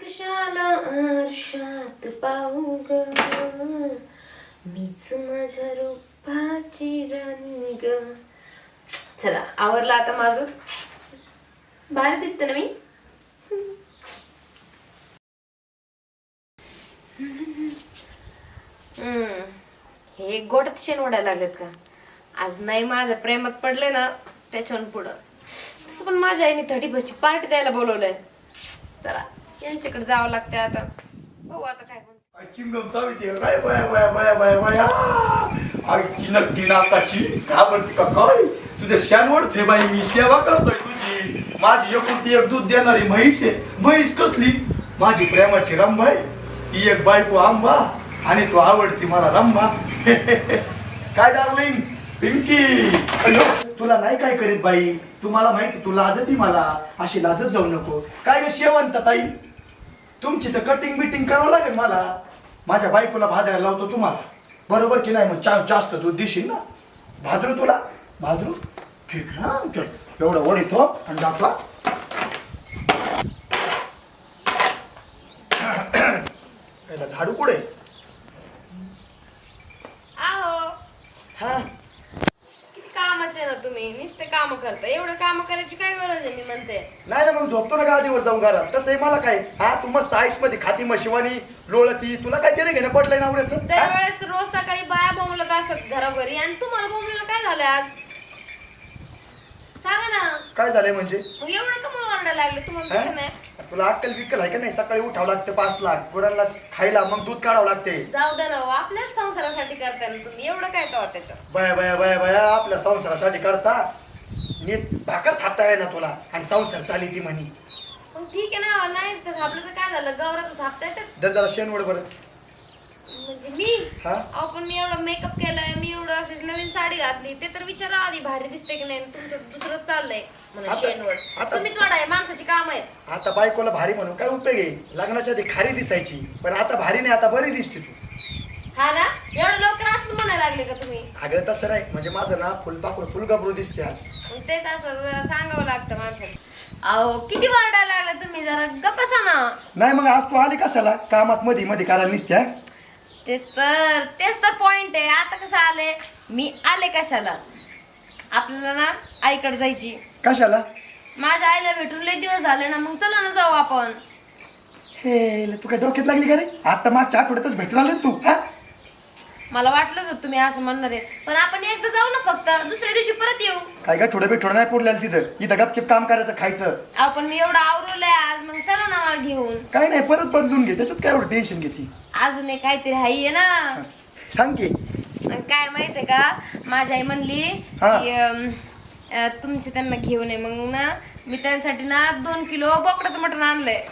कशाला आरशात पाहू ग मीच माझ्या रूपाची राणी ग चला आवरलं आता माझं? भारी दिसते ना मी. हे गोटात शेण ओढायला लागलेत का? आज नाही माझ्या प्रेमात पडले ना त्याच्याहून पुढं. तसं पण माझ्या आईने थर्टी फर्स्टची पार्टी द्यायला बोलवलंय. चला. यांच्याकडे जावं लागतंय आता. बघू आता काय म्हणते काय चिंगम काय शानवड थे बाई मी सेवा करतोय तुझी. माझी एकुलती एक दूध देणारी म्हैस आहे. म्हैस कसली? माझी प्रेमाची रंभाई ती एक बायको आंबा आणि तो आवडती मला रंभा. काय डार्लिंग? पिंकी. अयो तुला नाही काय करीत बाई? तुम्हाला माहिती तू लाजती मला. अशी लाजत जाऊ नको. काय ग शेवंत ताई? तुमची तर कटिंग बिटिंग करावं लागेल मला. माझ्या बायकोला भाजरायला लावतो तुम्हाला. बरोबर की नाही मग चा जास्त दूध देशील ना? भादरू तुला? भादरू? ठीक आहे चल. एवढं येतो आणि दाखवा झाडू कुठे? हा? कामाचे ना तुम्ही. नुसते काम करता. एवढं काम करायची काय गरज आहे मी म्हणते. नाही ना मग झोपतो ना गादीवर जाऊन घरात. तसं आहे मला काय? हा तू मस्त आईसमध्ये खाती मग शिवानी लोळती. तुला काय देणं घेणं पडलंय नवऱ्याचं? हा? दरवेळेस रोज सकाळी बाया बोंबलत असतात घरोघरी. आणि तुम्हाला बोंबलेलं काय झालं आज? सांगा ना. काय झालंय म्हणजे? मग एवढं का म्हणून ओरडायला लागले? तुम्हाला हा? तसं नाही. तुला अक्कल बिक्कल आहे का नाही? सकाळी उठावं लागतं पाच लाख गुरांना खायला मग दूध काढावं लागते. जाऊ द्या ना हो, आपल्याच संसारासाठी करताय ना तुम्ही. एवढं काय त्याच्यात बया बया बया बया आपल्या संसारासाठी करता. नीट भाकर थापता ना तुला. आणि संसार चाली ती म्हणी. मग ठीक आहे ना नाही तर थापलं तर काय झालं? गौरात थापता येतात जर जरा शेणवड बरं. हा? अहो पण मी एवढं मेकअप केलाय मी एवढं अशीच नवीन साडी घातली ते तर विचारा आधी भारी दिसते की नाही? तुमचं दुसरं चाललंय म्हणा आता- शेणवड आता- तुम्हीच वाढाय माणसाची काम आहेत. आता बायकोला भारी म्हणून काय उपयोग आहे? लग्नाच्या आधी खारी दिसायची पण आता भारी नाही आता बरी दिसते तू. हा ना? एवढं लवकर असंच म्हणायला लागले का तुम्ही? अगं तसं नाही. म्हणजे माझं ना फुलपाखरू फुलगबरू दिसते आज. मग तेच असं जरा सांगावं लागतं माणसाला. अहो किती वारडायला लागला तुम्ही? जरा गप्प बसा ना. नाही मग आज तू आली कशाला? कामात मध्ये मध्ये करायला निसत्या? तेच तर तेच तर पॉइंट आहे. आता कसं आले मी आले कशाला? आपल्याला ना आईकडे जायची. कशाला? माझ्या आईला भेटून लय दिवस झाले ना मग चला ना जाऊ आपण. हे तू काय डोक्यात लागली का रे? आता मागच्या आठवड्यातच भेटून आले तू हा? मला वाटलंच होतं तुम्ही असं म्हणणार आहे. पण आपण एकदा जाऊ ना फक्त. दुसऱ्या दिवशी परत येऊ. काय का थोडं थोडं नाही पडलेलं तिथं? इथं गपचिप काम करायचं खायचं. आपण मी एवढं आवरलंय आज मग चला ना मला घेऊन. काय नाही परत बदलून घे. त्याच्यात काय एवढं टेन्शन घेते? अजून एक काहीतरी हाय ना. सांग की. आणि काय माहितीये का? माझी आई म्हणली हा. की अम, अ, तुमचे त्यांना घेऊन ये. मग ना मी त्यांसाठी ना दोन किलो बोकडाचं मटण आणलंय.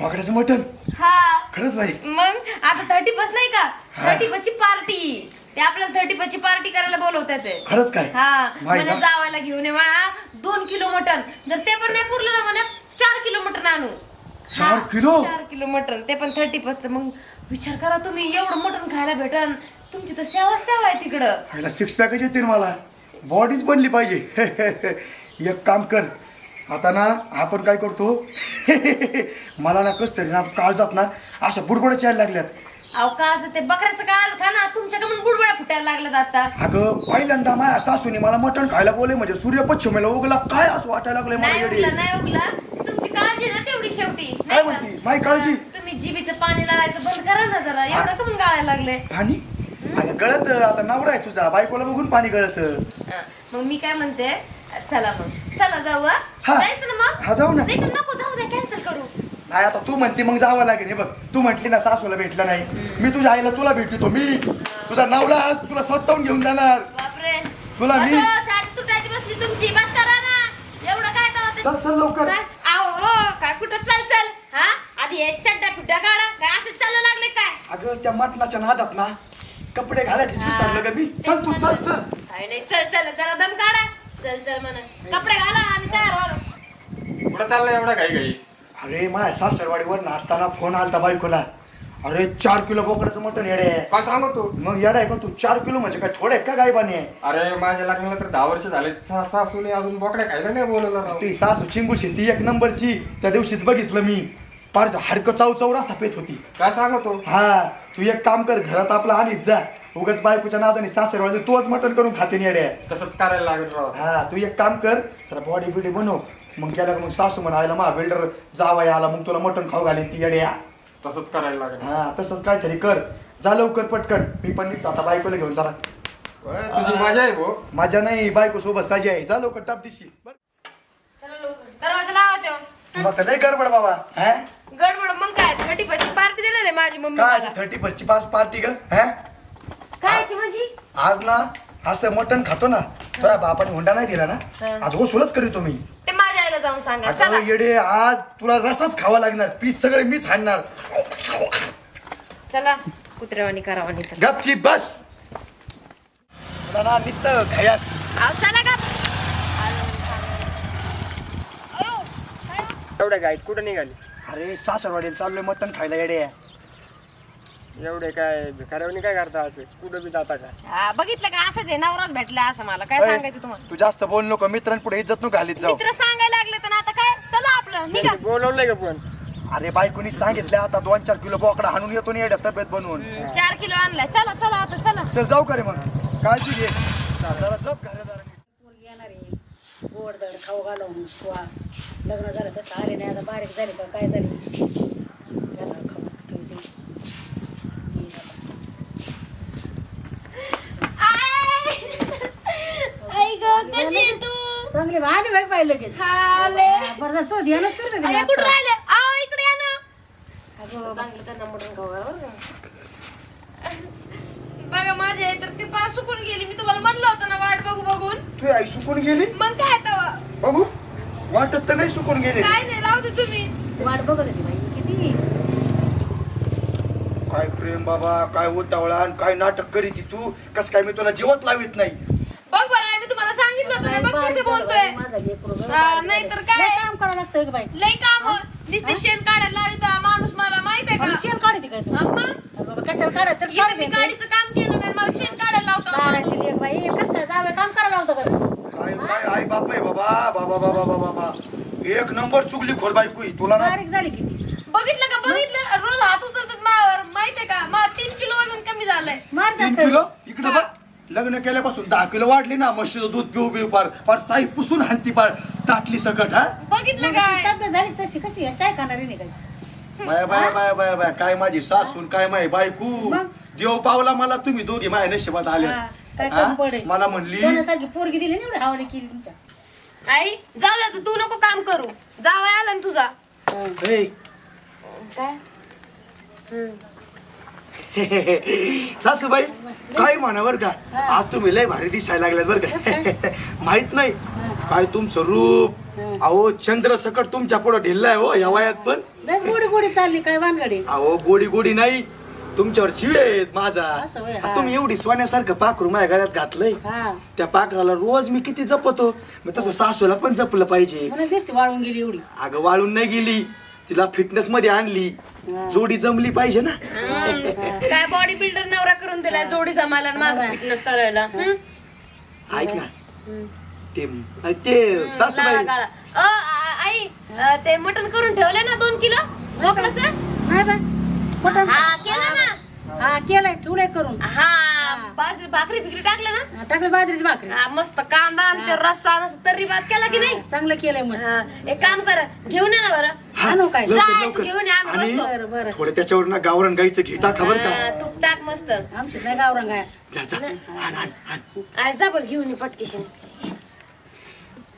बोकड्याचं मटण? हा. खरंच बाई. मग आता थर्टी बस नाही का? हा. थर्टी ची पार्टी ते आपल्याला थर्टी ची पार्टी करायला बोलवतात ते. खरंच काय? हा. बाई म्हणे ना. जावायला घेऊन ये म्हणा दोन किलो मटण. जर ते पण नाही पुरलं ना म्हणा चार किलो मटण आणू. चार हा, किलो? चार किलो मटण ते पण थर्टी च. मग विचार करा तुम्ही एवढं मटण खायला भेटन. तुमची तर सेवाच सेवा आहे तिकडं. ह्याला सिक्स पॅकेज येते मला. बॉडीच बनली पाहिजे. एक काम कर. आता ना आपण काय करतो? मला ना कस तरी ना काळजात ना अशा बुडबुड्याच्या यायला लागल्यात. अहो काळज ते बकऱ्याचं काळज खा ना. तुमच्याकडून बुडबुड्या फुटायला लागल्यात आता. अगं पहिल्यांदा माझ्या सासूने मला मटण खायला बोले म्हणजे सूर्य पश्चिमेला उगला काय असं वाटायला लागलंय मला नाही येडे. उगला नाही उगला. तुमची काळजी ना तेवढी शेवटी काय नाही का? म्हणती? काळजी? हा, तुम्ही जिबीचं पाणी लागायचं बंद करा ना जरा एवढं कमून गाळायला लागले. पाणी अगं गळत आता नवरा आहे तुझा बायकोला बघून पाणी गळत. हा, मग मी काय म्हणते चला मग. चला जाऊ हा? हा. जायचं ना मग? हा जाऊ ना. नाही तर नको जाऊ द्या कॅन्सल करू. नाही आता तू म्हणते मग जावं लागेल. हे बघ तू म्हटली ना सासूला भेटलं नाही. मी तुझ्या आईला तुला भेटतो मी. तुझा नवरा आज तुला स्वतःहून घेऊन जाणार. बापरे. तुला मी- छाती तुटायची बसली तुमची. बस करा ना. एवढं काय तेव्हा ते- चल चल लवकर. काय? काय कुठं चल चल? हा? आधी हे चड्डा फिड्डा काढा. काय असं चाललं लागले काय? अगं त्या मटणाच्या नादात ना कपडे घालायचे विसरलं का मी? चल तू चल चल काय नाही चल चल जरा दम काढा. चल चल म्हणा. कपडे घाला आणि तयार व्हा. कुठं चाललंय एवढा काही काही अरे माझ्या सासरवाडीवर नाताना फोन आलता बायकोला. अरे चार किलो बोकडाचं मटण येडे. आहे. काय सांगतो मग येडा आहे का तू? चार किलो म्हणजे काय थोडे का गायबाने? आहे अरे माझ्या लग्नाला तर दहा वर्ष झाले. सा- सासूने अजून बोकड्या खायला नाही बोलवलं राव. ती सासू चिंगू शेती एक नंबरची. त्या दिवशीच बघितलं मी. पार हाडकं चाव चौरा सफेद होती. काय सांगतो हा तू एक काम कर घरात आपला आणीत जा. उगाच बायकोच्या नादाने सासर तोच मटण करून खाते आहे. तसंच करायला लागेल राव. हा तू एक काम कर जरा बॉडी बिडी बनव. मग का मग सासू म्हणायला मा बिल्डर जावाय आला मग तुला मटण खाऊ घालेन ती येड्या. तसंच करायला लागेल हा तसंच काहीतरी कर. जा लवकर पटकन. मी पण निघतो. आता बायकोला घेऊन जरा होय, तुझी मजा आहे भो माझ्या नाही. बायको सोबत साजी आहे. जा लवकर टाप दिशी. चला लवकर. दरवाजा लावा तेव्हा तुला तर लय गडबड बाबा. हा? गडबड मग काय? थर्टी फर्स्टची पार्टी देणार आहे माझी मम्मी काय मला. थर्टी फर्स्टची पास पार्टी ग? हा? कायची म्हणजे आज ना असं मटण खातो ना. तुझ्या बापाने हुंडा नाही दिला ना? हा. आज वसूलच करीतो मी. जाऊन सांगा. चला. अगं येडे आज तुला रसाच खावा लागणार. पीस सगळे मीच हाणणार. चला कुत्र्यावानी करावानी तर. गपची बस. तुला ना नुसतं खाई असतं आव चला का एवढ्या गायत कुठं निघाली? अरे सासरवाडीला चाललोय मटण खायला येडे. एवढे काय भिकाऱ्यावनी काय करता असं? कुठं बी जाता का? हा, बघितलं का? असंच आहे नवराच भेटला असं मला. काय सांगायचं तुम्हाला? तू जास्त बोल नको मित्रांपुढे इज्जत नको घालीत जाऊ. मित्र सांगायला चला आपलं निघा बोलवलंय का पण? अरे बायकोनी सांगितलं आता दोन चार किलो बोकडा हाणून येतो ना येड्या तब्येत बनवून. चार किलो आणलाय. चला चला आता चला. चल जाऊ का रे मग? काळजी घे. जरा जप घरादाराने. पोरगी येणार आहे. गोडधड खाऊ किंवा लग्न झालं तसं आले नाही आता बारीक झाली का काय झाली? घाला खाऊ ठेवते कशी आहे तू? चांगली बाई पाहिलं लगेच हाले बरं झालं, तो ध्यानच करत होती अरे कुठं आता. राहिले? आओ इकडे या ना. अगं, चांगलं त्यांना मटण खाऊ. बघा माझी आई तर ती पार सुकून गेली. मी तुम्हाला म्हणलं होतं ना वाट बघू बघून. तू आई सुकून गेली? मग काय तेव्हा बघू. वाटत तर नाही सुकून गेली. काय नाही राहू दे तुम्ही. वाट बघत होती बाई किती? काय प्रेम बाबा काय उतावळा आणि काय नाटक करीत तू? कस काय मी तुला जीवत लावित नाही? बघ बरं आहे मी तुम्हाला सांगितलं होतं ना बघ कसे बोलतोय. हा, नाहीतर झालं. काय? लय काम करावं लागतं गं बाई. लई काम नुसते शेण काढायला लावितो हा माणूस मला माहीत आहे का? शेण काढते काय तू? मग? कशाला काढायचं? इथं मी गाडीचं काम केलं नाही मला शेण काढायला लावतो बाई कसं काय जावं काम करायला लावतं का? काय आई बाप आहे बाबा बाबा बाबा बाबा बाबा. एक नंबर चुकली खोर बायको. तुला बारीक झाली किती? बघितलं का? बघितलं? रोज हात उचलतात मावर माहितीये का? मला तीन किलो वजन कमी झालंय. तीन किलो? इकडे बघ. लग्न केल्यापासून दहा किलो वाढली ना म्हशीचं दूध पिऊ पिऊ पार पार साई पुसून हाणती पार ताटली सकट हा? बघितलं काय? तब्येत झाली तशी कशी आहे? शाय खाणारी नाही काय बाया बाया बाया बाया बाया काय माझी सासून काय माय बायकू? देव पावला मला तुम्ही दोघी माझ्या नशिबात आले. हा, काय हा? पडेल मला म्हणली पोरगी दिली ना एवढी केली तुमच्या? आई जाऊ दे आता, तू नको काम करू. जावं आला ना तुझा. "ए, काय? सासूबाई काय म्हणा बर का? आज तुम्ही लय भारी दिसायला लागल्यात बर का? माहीत नाही काय तुमचं रूप. अहो चंद्र सकट तुमच्यापुढे ढिल्लाय हो या वयात पण. लस गोडी गोडी चालली काय वानगडी अहो गोडी गोडी नाही. तुमच्यावर आहेत माझा. असं होय, हा. तुम्ही एवढी सोन्यासारखं पाखरू माझ्या गळ्यात घातलंय. हा. त्या पाखराला रोज मी किती जपतो? मग तसं सासूला पण जपलं पाहिजे. म्हणून दिसते वाळून गेली एवढी. अगं वाळून नाही गेली. तिला फिटनेस मध्ये आणली. जोडी जमली पाहिजे ना. काय बॉडी बिल्डर नवरा करून दिलाय जोडी जमायला आणि माझं फिटनेस करायला. हं? ऐक ना. ते ते काळा सासूबाई काळा अ, आ- आई अ, ते मटण करून ठेवले ना दोन किलो? बोकडाचं नाही बाय मटण हा केलं ना. हा केलंय ठेवलंय करून. हा बाजरी भाकरी बिकरी टाकलं ना? हा, टाकलं बाजरीची भाकरी. हा, मस्त कांदा आणि ते रस्सा आणि असं तर्री भात केला की नाही? चांगलं केलंय मस्त. हा, एक काम करा घेऊन या ना बरं. आणू काय? लवकर, जा, लवकर. घेऊन या, आम्ही आणि बसतो. बरं बरं. थोडं त्याच्यावर ना गावरण गाईचं घे टाका बरं का? हा, तूप टाक मस्त. आमची नाही गावरंग आहे जा जा. हाण, हाण, हाण. आहे जा बरं घेऊन ये पटकेशन.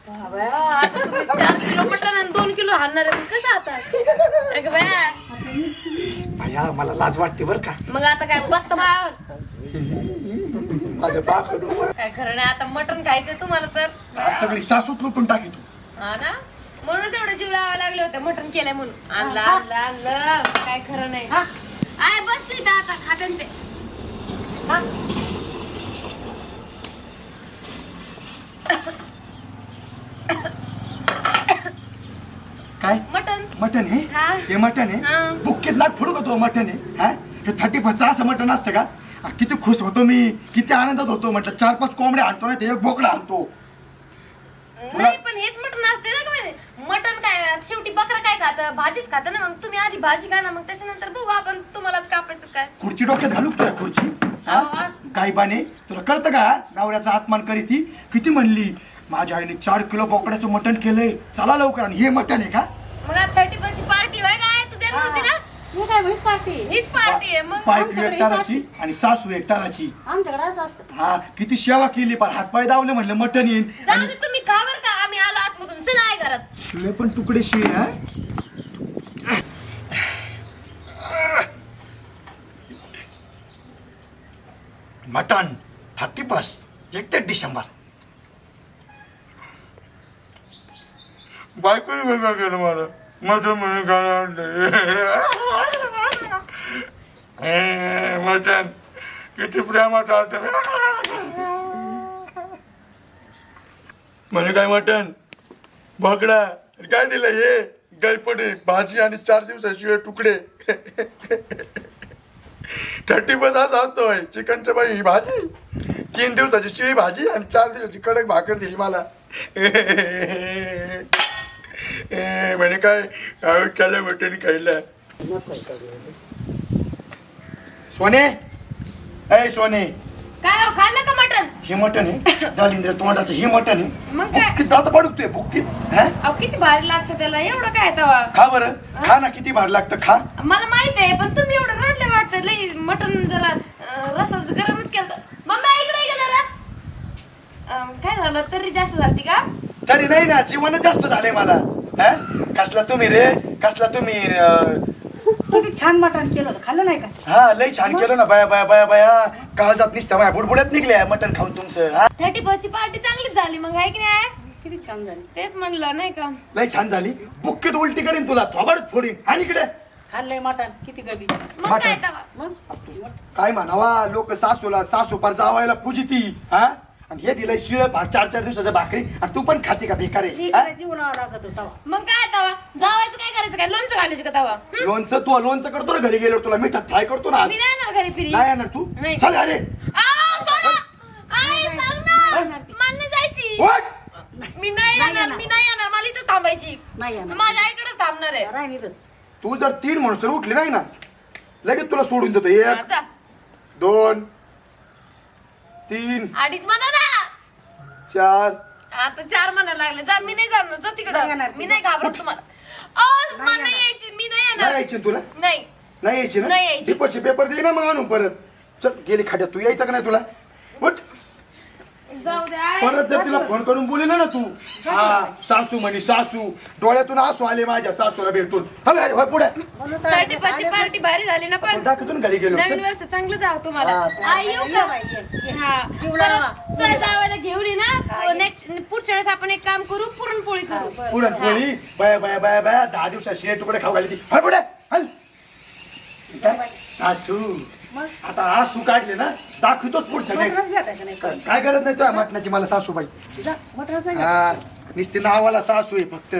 बाबा, आता तुम्ही चार किलो मटण आणि दोन किलो हाणणार आहे मग कसं आता? अगं बाया, बाया मला लाज वाटते बरं का? मग आता काय बसत मायावर माझ्या बाकडू काय खरं नाही आता मटण खायचंय तुम्हाला तर. सगळी सासूत लुटून टाकी तू हा ना? म्हणून तेवढे जीव लावा लागले होते मटण केलंय म्हणून. आणलं आणलं आणलं. काय खरं नाही. आय बस तू इथं आता खाते ते. काय? मटण. मटन हे? हा. हे मटन हा. आहे बुक्कीत नाक फोडू का तो मटन आहे हा? हे थर्टी फचं असं मटन असतं का? किती खुश होतो मी. किती आनंदात होतो म्हटलं. चार पाच कोंबड्या आणतो ना ते एक बोकडा आणतो. नाही पण हेच मटण असते ना का माहिती मटण काय शेवटी बकरा काय खात? भाजीच खात ना मग? तुम्ही आधी भाजी खा ना मग त्याच्यानंतर बघू आपण तुम्हालाच कापायचं काय. खुर्ची डोक्यात घालू का तुला खुर्ची? हा? काही पाने तुला कळतं का? नवऱ्याचा आत्मान करी ती किती म्हणली? माझ्या आईने चार किलो बोकड्याचं मटण केलंय. चला लवकर आणि हे मटण आहे का? मग आज थर्टी ची पार्टी होय काय? तू देणार होती ना मी काय माहीत पार्टी हीच पार्टी आहे. मग बायको आमच्याकडे एकटाराची आणि सासू आमच्याकडे आज असतं. हा किती सेवा केली पण हातपाय दावले म्हणलं मटण येईन. जाऊ आणि दे तुम्ही खा बर का. आम्ही आलो आतमधून. चला आहे घरात. शिळे पण तुकडे शिळे हा. मटण थर्टी फर्स्ट एकतीस डिसेंबर. बायकोने वेगळं केलं मला. मटण म्हणून खायला मटण किती प्रेमात आलं म्हणे काय मटण भगडा काय दिलं हे? गळपणे भाजी आणि चार दिवसाशिवाय तुकडे. थर्टी बस असा असतोय चिकनच्या बाई ही भाजी. तीन दिवसाची शिळी भाजी आणि चार दिवसाची कडक भाकर दिली मला. ए, म्हणे काय केलं मटण खायला. सोने? ए सोने. काय हो खाल्लं का मटण? हे मटण आहे. दालिंद्र तोंडाचं हे मटण आहे. मग काय? बुक्कीत दात पडतोय बुक्कीत. हा? अहो किती भारी लागतं त्याला एवढं काय तवा खा बरं. खा ना किती भार लागतं खा. मला माहीत आहे पण तुम्ही एवढं रडले वाटतं. लई मटण जरा अं, रसाचं गरमच केलं मम्मी इकडे ये जरा. अं, काय झालं? तरी जास्त झालती का? तरी नाही ना जीवनच जास्त झालंय मला. हा? कसला तुम्ही रे? कसला तुम्ही अं, किती छान मटण केलं होतं. खाल्लं नाही का? हा लय छान केलं ना. बाया बाया बाया बाया. काळजात निसत्या बाया बुडबुड्यात निघल्या मटण खाऊन तुमचं. हा? थर्टी ची पार्टी चांगलीच झाली मग आहे की नाही किती छान झाली. तेच म्हणलं नाही का? लय छान झाली. बुक्कीत उलटी करीन तुला. थोबाडच फोडीन. आणि इकडे. खाल्लंय मटण. किती गबी. मग काय तवा? मग? काय म्हणावा? लोक सासूला सासू पार जावायला पूजिती हा? आणि हे दिलंय शिळ भात चार चार दिवसाच्या भाकरी. आणि तू पण खाते का बेकार आहे हा? लागत होता मग काय तवा? जावायचं काय लोणचं घालायचं का तवा लोणचं तू लोणचं करतो ना घरी गेल्यावर तुला मिठात फ्राय करतो ना आज. मी नाही येणार घरी फिरी. नाही येणार तू? नाही. चल अरे. आव, सोडा. आई, सांग ना. मला नाही जायची. What? मी नाही येणार मी नाही येणार. मला इथं थांबायची. नाही येणार. माझ्या आईकडेच थांबणार आहे. राहिली तर तू जर तीन म्हणून उठली नाही ना लगेच तुला सोडून देतो. हा, एक जा. दोन तीन अडीच म्हणा ना. चार. आता चार म्हणायला लागले. जा मी नाही जाणार. जा नाही तिकडं येणार मी ती. नाही घाबरत तुम्हाला. मला नाही. यायची मी नाही नाही येणार यायची ना तुला? नाही. नाही यायची ना? नाही यायची. पेपर दे ना मग आणू परत. चल गेली खाट्यात. तू यायचं का नाही तुला? उठ. जाऊ दे आई. परत जर तिला फोन करून बोलले ना तू हा सासू म्हणे सासू डोळ्यातून आसू आले माझ्या सासूला भेटून होय पुढे थर्टी पार्टी भारी झाली ना पण दाखवतो ना घरी गेलो नवीन. वर्ष चांगलं जाव तुम्हाला हा. आई येऊ ये का बाई, ये, ये. हा जीवनाला. परत तुला जावायला घेऊन ये हा, ना. नेक्स्ट पुढच्या वेळेस आपण एक काम करू पुरणपोळी हा, करू बरं. पुरणपोळी बाया बाया बाया बाया दहा दिवसात शिळे तुकडे खाऊ घाली ती हय पुढे हल काय? सासू मग? आता आसू काढले ना दाखवतोच पुढच्या मटणच नाही भेटायचं नाही पण. काय करत नाही तुझ्या मटणाची मला सासूबाई. मटणच नाही हा नुसती नावाला सासू आहे फक्त.